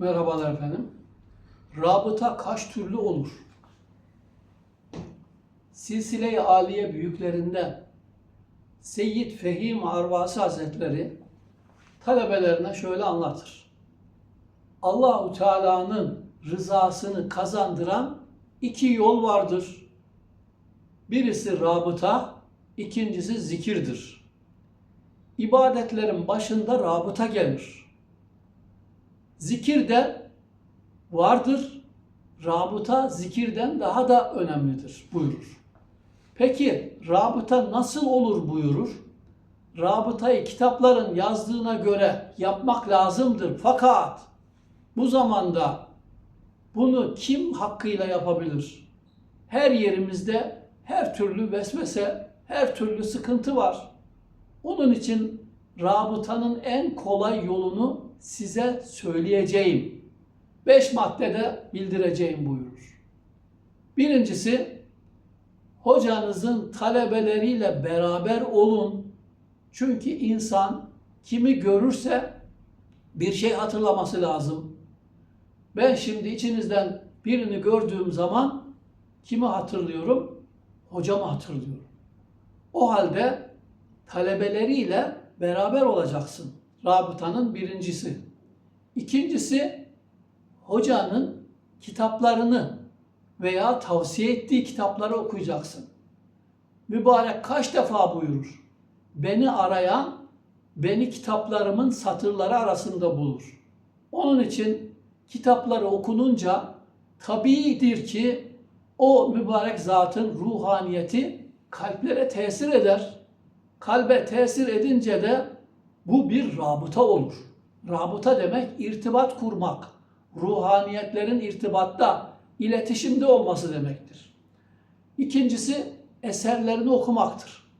Merhabalar efendim. Rabıta kaç türlü olur? Silsile-i Aliye büyüklerinden Seyyid Fehim Arvasi Hazretleri talebelerine şöyle anlatır. Allahu Teala'nın rızasını kazandıran iki yol vardır. Birisi rabıta, ikincisi zikirdir. İbadetlerin başında rabıta gelir. Zikir de vardır. Rabıta zikirden daha da önemlidir buyurur. Peki rabıta nasıl olur buyurur? Rabıtayı kitapların yazdığına göre yapmak lazımdır. Fakat bu zamanda bunu kim hakkıyla yapabilir? Her yerimizde her türlü vesvese, her türlü sıkıntı var. Onun için rabıtanın en kolay yolunu size söyleyeceğim. Beş maddede bildireceğim buyurur. Birincisi, hocanızın talebeleriyle beraber olun. Çünkü insan kimi görürse bir şey hatırlaması lazım. Ben şimdi içinizden birini gördüğüm zaman kimi hatırlıyorum? Hocamı hatırlıyorum. O halde talebeleriyle beraber olacaksın. Rabıtanın birincisi. İkincisi hocanın kitaplarını veya tavsiye ettiği kitapları okuyacaksın. Mübarek kaç defa buyurur? Beni arayan beni kitaplarımın satırları arasında bulur. Onun için kitapları okununca tabiidir ki o mübarek zatın ruhaniyeti kalplere tesir eder. Kalbe tesir edince de bu bir rabıta olur. Rabıta demek irtibat kurmak. Ruhaniyetlerin irtibatta, iletişimde olması demektir. İkincisi eserlerini okumaktır.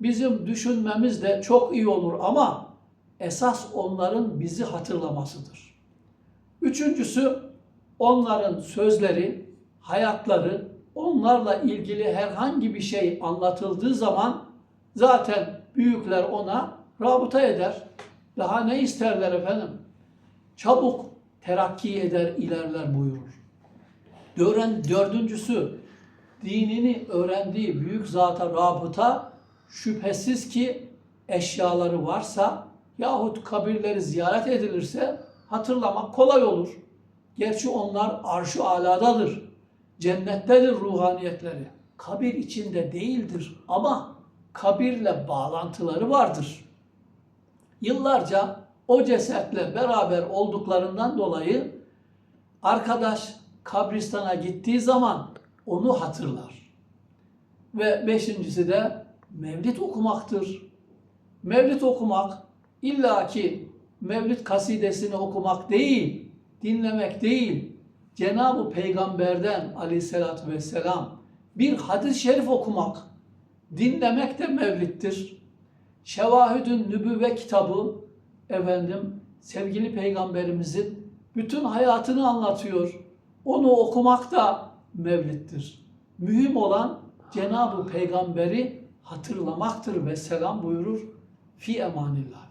Bizim düşünmemiz de çok iyi olur ama esas onların bizi hatırlamasıdır. Üçüncüsü onların sözleri, hayatları, onlarla ilgili herhangi bir şey anlatıldığı zaman zaten büyükler ona rabıta eder. Daha ne isterler efendim? Çabuk terakki eder, ilerler buyurur. Dören, dördüncüsü, dinini öğrendiği büyük zata rabıta şüphesiz ki eşyaları varsa yahut kabirleri ziyaret edilirse hatırlamak kolay olur. Gerçi onlar arş-ı aladadır. Cennettedir ruhaniyetleri. Kabir içinde değildir ama kabirle bağlantıları vardır. Yıllarca o cesetle beraber olduklarından dolayı arkadaş kabristana gittiği zaman onu hatırlar. Ve beşincisi de mevlid okumaktır. Mevlid okumak illaki mevlid kasidesini okumak değil, dinlemek değil. Cenab-ı Peygamber'den aleyhissalatü vesselam bir hadis-i şerif okumak, dinlemek de mevlittir. Şevahüdün Nübüvve kitabı efendim sevgili peygamberimizin bütün hayatını anlatıyor. Onu okumak da mevlittir. Mühim olan Cenab-ı Peygamberi hatırlamaktır ve selam buyurur. Fi emanillah.